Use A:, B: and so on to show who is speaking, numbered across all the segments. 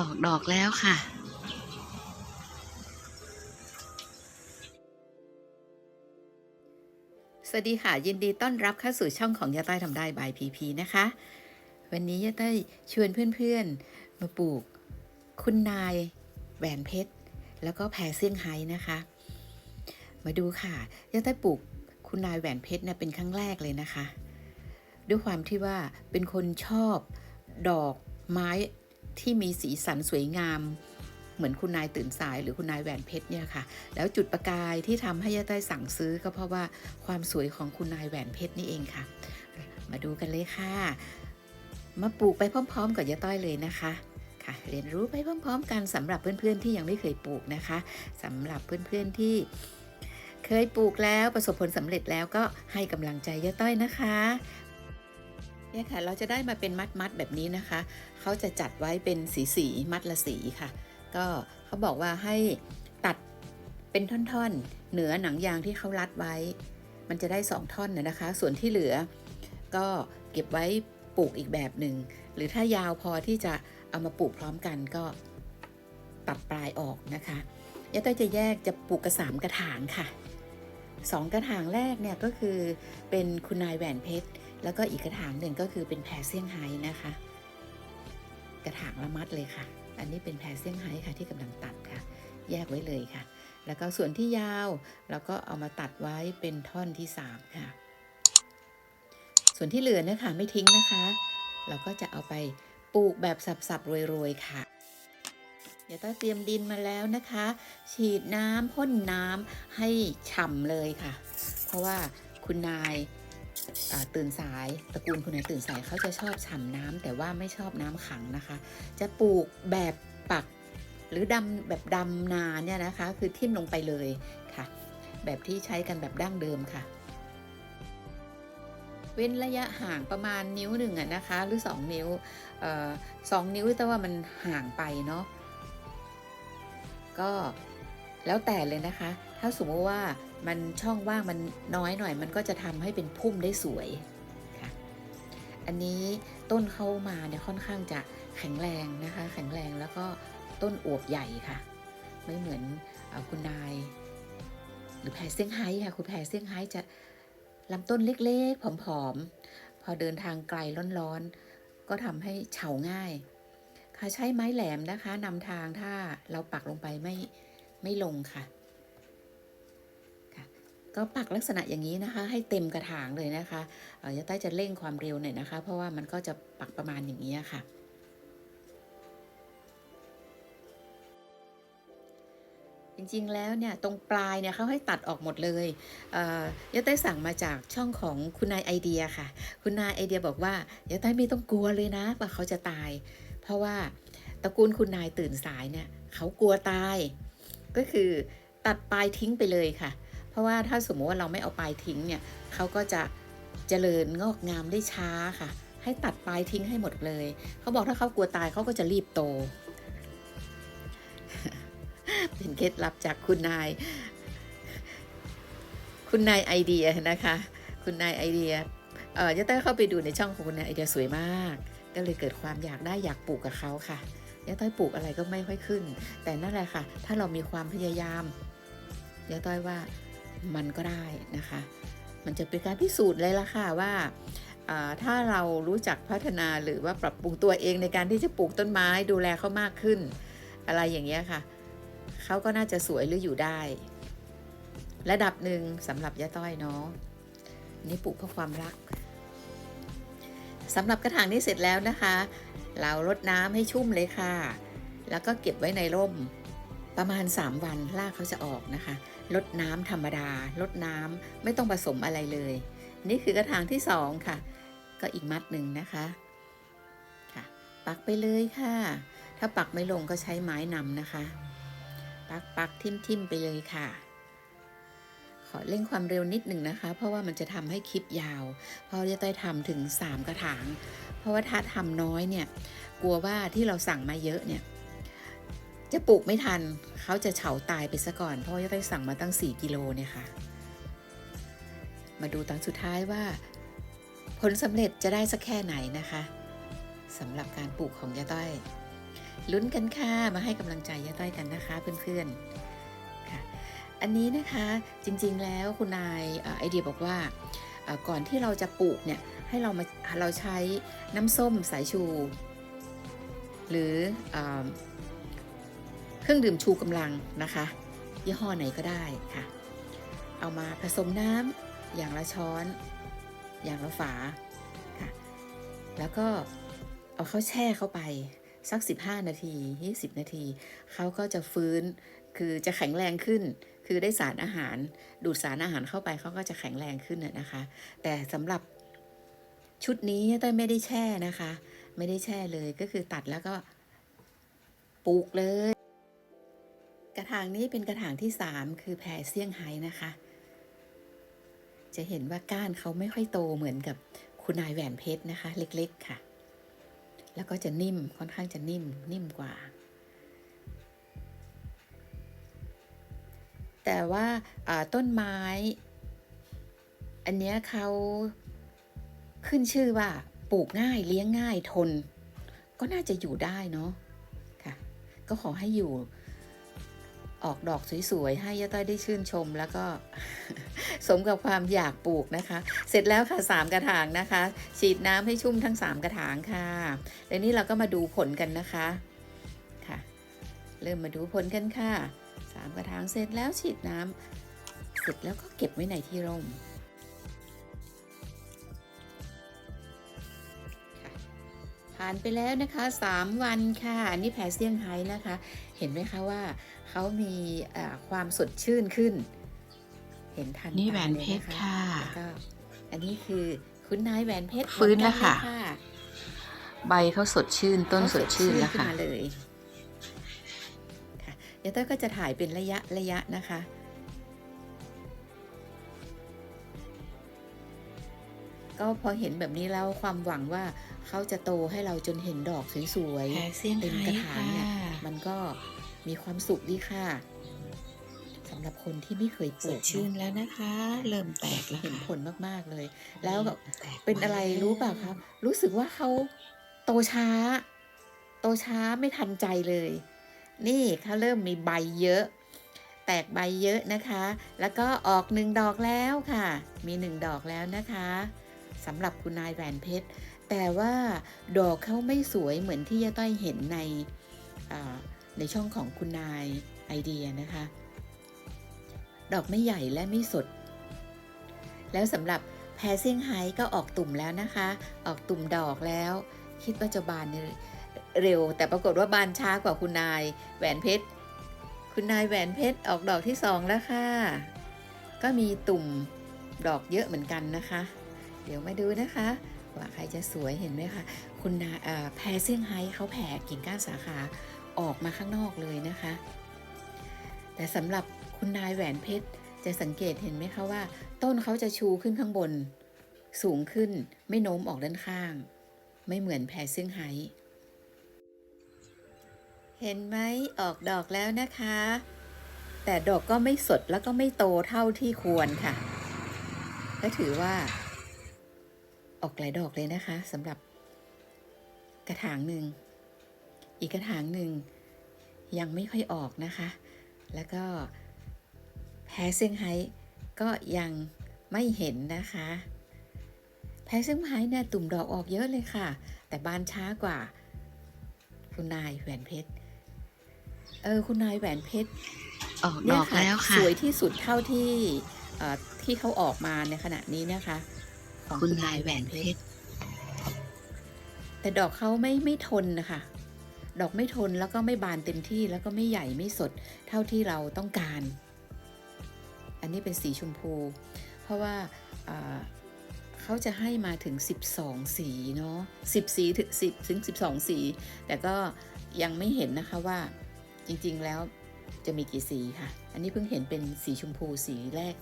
A: ออกดอกแล้วค่ะ สวัสดีค่ะ ยินดีต้อนรับเข้าสู่ช่องของยาต้ทำได้บายพีพีนะคะ วันนี้ยาต้ชวนเพื่อนๆ มาปลูก คุณนายแหวนเพชร แล้วก็แพรเซี่ยงไฮ้นะคะ มาดูค่ะยาต้ปลูกคุณนายแหวนเพชรเนี่ยเป็นครั้งแรกเลยนะคะ ด้วยความที่ว่าเป็นคนชอบดอกไม้ ที่มีสีสันสวยงาม เหมือนคุณนายตื่นสายหรือคุณนายแหวนเพชรเนี่ยค่ะ แล้วจุดประกายที่ทำให้ยาต้อยสั่งซื้อก็เพราะว่าความสวยของคุณนายแหวนเพชรนี่เองค่ะ มาดูกันเลยค่ะ มาปลูกไปพร้อม ๆ กับยาต้อยเลยนะคะค่ะเรียนรู้ไปพร้อม ๆ กันสำหรับเพื่อนๆที่ยังไม่เคยปลูกนะคะสำหรับเพื่อนๆที่เคยปลูกแล้วประสบผลสำเร็จแล้วก็ให้กำลังใจยาต้อยนะคะ เนี่ยค่ะ เราจะได้มาเป็นมัดๆแบบนี้นะคะ เขาจะจัดไว้เป็นสีสีมัดละสีค่ะ ก็เขาบอกว่าให้ตัดเป็นท่อนๆ เหนือหนังยางที่เขารัดไว้ มันจะได้สองท่อนนะนะคะ ส่วนที่เหลือ ก็เก็บไว้ปลูกอีกแบบหนึ่ง หรือถ้ายาวพอที่จะเอามาปลูกพร้อมกันก็ตัดปลายออกนะคะยาต้อยจะแยกจะปลูกกระสามกระถางค่ะสองกระถางแรกเนี่ยก็คือเป็นคุณนายแหวนเพชร แล้วก็อีกกระถางหนึ่งก็คือเป็นแพรเซี่ยงไฮ้นะคะ กระถางละมัดเลยค่ะ อันนี้เป็นแพรเซี่ยงไฮ้ค่ะที่กำลังตัดค่ะ แยกไว้เลยค่ะ แล้วก็ส่วนที่ยาวเราก็เอามาตัดไว้เป็นท่อนที่สามค่ะ ส่วนที่เหลือนะคะไม่ทิ้งนะคะ เราก็จะเอาไปปลูกแบบสับๆโรยๆค่ะเดี๋ยวต้อเตรียมดินมาแล้วนะคะ ฉีดน้ำพ่นน้ำให้ฉ่ำเลยค่ะ เพราะว่าคุณนาย ตื่นสายตระกูลคุณนายตื่นสายเขาจะชอบฉ่ำน้ำแต่ว่าไม่ชอบน้ำขังนะคะ จะปลูกแบบปักหรือดำแบบดำนาเนี่ยนะคะ คือทิ่มลงไปเลยค่ะ แบบที่ใช้กันแบบดั้งเดิมค่ะ เว้นระยะห่างประมาณนิ้วหนึ่งอะนะคะ หรือ 2 นิ้วออสองนิ้วแต่ว่ามันห่างไปเนาะก็แล้วแต่เลยนะคะ ถ้าสมมติว่า มันช่องว่างมันน้อยหน่อย มันก็จะทำให้เป็นพุ่มได้สวยค่ะ อันนี้ต้นเข้ามาเนี่ยค่อนข้างจะแข็งแรงนะคะ แข็งแรงแล้วก็ต้นอวบใหญ่ค่ะ ไม่เหมือนออคุณนาย หรือแพรเซี่ยงไฮ้ค่ะคุณแพรเซี่ยงไฮ้จะลำต้นเล็กๆผอมๆ พอเดินทางไกลร้อนๆ ก็ทำให้เฉาง่าย ค่ะใช้ไม้แหลมนะคะนำทางถ้าเราปักลงไปไม่ไม่ลงค่ะ ก็ปักลักษณะอย่างนี้นะคะ ให้เต็มกระถางเลยนะคะยาใต้จะเร่งความเร็วหน่อยนะคะ เพราะว่ามันก็จะปักประมาณอย่างนี้ค่ะ จริงๆแล้วเนี่ยตรงปลายเนี่ยเขาให้ตัดออกหมดเลยเยาใต้สั่งมาจากช่องของคุณนายไอเดียค่ะ คุณนายไอเดียบอกว่ายาใต้ไม่ต้องกลัวเลยนะว่าเขาจะตาย เพราะว่าตระกูลคุณนายตื่นสายเนี่ยเขากลัวตาย ก็คือตัดปลายทิ้งไปเลยค่ะ เพราะว่าถ้าสมมติว่าเราไม่เอาปลายทิ้งเนี่ยเขาก็จะเจริญงอกงามได้ช้าค่ะ ให้ตัดปลายทิ้งให้หมดเลย เขาบอกถ้าเขากลัวตายเขาก็จะรีบโต เป็นเคล็ดลับจากคุณนาย คุณนายไอเดียนะคะ คุณนายไอเดียเออจะต้องเข้าไปดูในช่องของคุณนายไอเดียสวยมาก ก็เลยเกิดความอยากได้อยากปลูกกับเขาค่ะยาต้อยปลูกอะไรก็ไม่ค่อยขึ้น แต่นั่นแหละค่ะ ถ้าเรามีความพยายามยาต้อยว่า มันก็ได้นะคะ มันจะเป็นการพิสูจน์เลยละค่ะว่าถ้าเรารู้จักพัฒนาหรือว่าปรับปรุงตัวเองในการที่จะปลูกต้นไม้ดูแลเขามากขึ้น อะไรอย่างเงี้ยค่ะเขาก็น่าจะสวยหรืออยู่ได้ ระดับหนึ่งสำหรับยาต้อยเนาะนี่ปลูกเพื่อความรักสำหรับกระถางนี้เสร็จแล้วนะคะ เรารดน้ำให้ชุ่มเลยค่ะ แล้วก็เก็บไว้ในร่ม ประมาณ 3 วันรากเขาจะออกนะคะลดน้ำธรรมดาลดน้ำไม่ต้องผสมอะไรเลย นี่คือกระถางที่สองค่ะ ก็อีกมัดหนึ่งนะคะค่ะ ปักไปเลยค่ะ ถ้าปักไม่ลงก็ใช้ไม้นำนะคะ ปักปักทิ่มทิมไปเลยค่ะ ขอเร่งความเร็วนิดหนึ่งนะคะ เพราะว่ามันจะทำให้คลิปยาว เพราะจะต้อยทำถึง 3 กระถาง เพราะว่าถ้าทำน้อยเนี่ย กลัวว่าที่เราสั่งมาเยอะเนี่ย จะปลูกไม่ทัน เขาจะเฉาตายไปซะก่อน เพราะว่าจะต้อยสั่งมาตั้ง 4 กิโลเนี่ยค่ะ มาดูตอนสุดท้ายว่า ผลสำเร็จจะได้สักแค่ไหนนะคะสำหรับการปลูกของยาต้อยลุ้นกันค่ะมาให้กำลังใจยาต้อยกันนะคะเพื่อนๆค่ะอันนี้นะคะจริงๆแล้วคุณนายไอเดียบอกว่าก่อนที่เราจะปลูกเนี่ยให้เรามาเราใช้น้ำส้มสายชู หรืออ รื่องดื่มชูกำลังนะคะ ยี่ห้อไหนก็ได้ค่ะ เอามาผสมน้ำอย่างละช้อน อย่างละฝาค่ะ แล้วก็เอาเข้าแช่เข้าไปสัก 15 นาที 20 นาที เขาก็จะฟื้น คือจะแข็งแรงขึ้น คือได้สารอาหาร ดูดสารอาหารเข้าไปเขาก็จะแข็งแรงขึ้นน่ะนะคะ แต่สำหรับชุดนี้เต้ยไม่ได้แช่นะคะ ไม่ได้แช่เลย ก็คือตัดแล้วก็ปลูกเลย ถางนี้เป็นกระถางที่3คือแพรเซี่ยงไฮ้นะคะ จะเห็นว่าก้านเขาไม่ค่อยโตเหมือนกับคุณนายแหวนเพชรนะคะ เล็กๆค่ะ แล้วก็จะนิ่มค่อนข้างจะนิ่มนิ่มกว่า แต่ว่าอ่าต้นไม้ อันเนี้ยเขาขึ้นชื่อว่าปลูกง่ายเลี้ยงง่ายทน ก็น่าจะอยู่ได้เนาะค่ะ ก็ขอให้อยู่ ออกดอกสวยๆ ให้ย่าต้อยได้ชื่นชมแล้วก็สมกับความอยากปลูกนะคะ เสร็จแล้วค่ะสามกระถางนะคะ ฉีดน้ำให้ชุ่มทั้งสามกระถางค่ะแล้วนี้เราก็มาดูผลกันนะคะค่ะ เริ่มมาดูผลกันค่ะสามกระถางเสร็จแล้วฉีดน้ำเสร็จแล้วก็เก็บไว้ในที่ร่ม ผ่านไปแล้วนะคะ 3 วันค่ะอันนี่แพรเซี่ยงไฮ้นะคะ เห็นไหมคะว่าเขามีเอ่อความสดชื่นขึ้น เห็นทัน
B: นี่
A: ตา
B: แหวน
A: ลย
B: เพชร
A: น
B: ค่ะ
A: แล้วก็อันนี้คือคุณนายแหวนเพชร
B: ฟื้นแล้วค่ะ
A: หมดกันเย
B: ใบเขาสดชื่นต้นสดชื่นแล้ว
A: ขึ้น
B: ค่ะ
A: มาเลยค่ะเดี๋ยวเต้ยก็จะถ่ายเป็นระยะระยะนะคะก็พอเห็นแบบนี้แล้วความหวังว่า เขาจะโตให้เราจนเห็นดอกสวย
B: แพรเซี่ยง
A: เต็ม
B: ไฮ้
A: กระถางเนี่ย
B: ค่ะ
A: ๆมันก็มีความสุขดีค่ะสำหรับคนที่ไม่เคยป
B: ส
A: ลู
B: ด
A: ก
B: ชื่น
A: เนอะ
B: แล้วนะคะ เริ่มแตกแล้ว
A: เห็น
B: ค่ะ
A: ผลมากๆเลย แล้วแบบ
B: แตก
A: เป็นอะไรรู้เปล่าครับ รู้สึกว่าเขาโตช้า โตช้าไม่ทันใจเลย นี่เขาเริ่มมีใบเยอะ แตกใบเยอะนะคะ แล้วก็ออกหนึ่งดอกแล้วค่ะ มีหนึ่งดอกแล้วนะคะสำหรับคุณนายแหวนเพชร แต่ว่าดอกเขาไม่สวยเหมือนที่ยาต้อยเห็นในในช่องของคุณนายไอเดียนะคะ ดอกไม่ใหญ่และไม่สด แล้วสำหรับแพรเซี่ยงไฮ้ก็ออกตุ่มแล้วนะคะ ออกตุ่มดอกแล้ว คิดว่าจะบานเร็ว แต่ปรากฏว่าบานช้ากว่าคุณนายแหวนเพชร คุณนายแหวนเพชรออกดอกที่สองแล้วค่ะ ก็มีตุ่มดอกเยอะเหมือนกันนะคะ เดี๋ยวมาดูนะคะ ว่าใครจะสวยเห็นไหมคะ คุณนายแพรเซี่ยงไฮ้เขาแผ่กิ่งก้านสาขาออกมาข้างนอกเลยนะคะ แต่สำหรับคุณนายแหวนเพชรจะสังเกตเห็นไหมคะว่า ต้นเขาจะชูขึ้นข้างบน สูงขึ้นไม่โน้มออกด้านข้าง ไม่เหมือนแพรเซี่ยงไฮ้เห็นไหมออกดอกแล้วนะคะ แต่ดอกก็ไม่สดแล้วก็ไม่โตเท่าที่ควรค่ะ ก็ถือว่า ออกหลายดอกเลยนะคะสำหรับกระถางหนึ่ง อีกกระถางหนึ่งยังไม่ค่อยออกนะคะ แล้วก็แพรเซี่ยงไฮ้ก็ยังไม่เห็นนะคะ แพรเซี่ยงไฮ้เนี่ยตุ่มดอกออกเยอะเลยค่ะ แต่บานช้ากว่า คุณนายแหวนเพชร เออคุณนายแหวนเพชร
B: ออกด
A: เนี่ย
B: อกแล้วค่ะ
A: สวยที่สุดเท่าที่เอ่อที่เขาออกมาในขณะนี้นะคะ ของ
B: คุณนายแหวนเพชร
A: แต่ดอกเขาไม่ไม่ทนนะคะ ดอกไม่ทนแล้วก็ไม่บานเต็มที่แล้วก็ไม่ใหญ่ไม่สดเท่าที่เราต้องการ อันนี้เป็นสีชมพู เพราะว่าอ่าเขาจะให้มาถึง 12 สีเนาะ10 สีถึง10ถึง 12 สี แต่ก็ยังไม่เห็นนะคะว่าจริงๆแล้วจะมีกี่สีค่ะ อันนี้เพิ่งเห็นเป็นสีชมพูสีแรก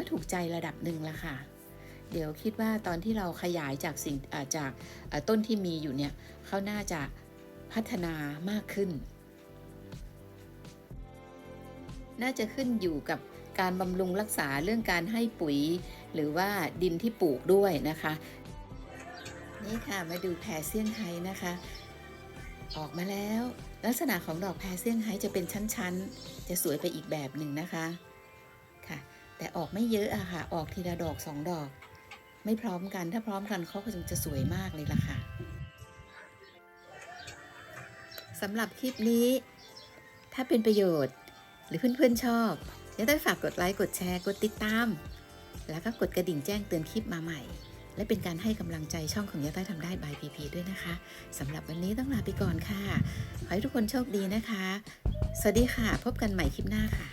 A: ก็ถูกใจระดับหนึ่งละค่ะ เดี๋ยวคิดว่าตอนที่เราขยายจากสิ่งจากต้นที่มีอยู่เนี่ยเขาน่าจะพัฒนามากขึ้น น่าจะขึ้นอยู่กับการบำรุงรักษาเรื่องการให้ปุ๋ย หรือว่าดินที่ปลูกด้วยนะคะ นี่ค่ะมาดูแพรเซี่ยงไฮ้นะคะ ออกมาแล้ว ลักษณะของดอกแพรเซี่ยงไฮ้จะเป็นชั้น ๆ จะสวยไปอีกแบบหนึ่งนะคะ แต่ออกไม่เยอะอะค่ะ ออกทีละดอกสองดอก ไม่พร้อมกัน ถ้าพร้อมกันเขาก็จะสวยมากเลยล่ะค่ะสำหรับคลิปนี้ ถ้าเป็นประโยชน์ หรือเพื่อนๆชอบอย่าได้ฝากกดไลค์กดแชร์กดติดตาม แล้วก็กดกระดิ่งแจ้งเตือนคลิปมาใหม่ และเป็นการให้กำลังใจช่องของยาต้ทำได้บายพีพีด้วยนะคะสำหรับวันนี้ต้องลาไปก่อนค่ะ ขอให้ทุกคนโชคดีนะคะ สวัสดีค่ะ พบกันใหม่คลิปหน้าค่ะ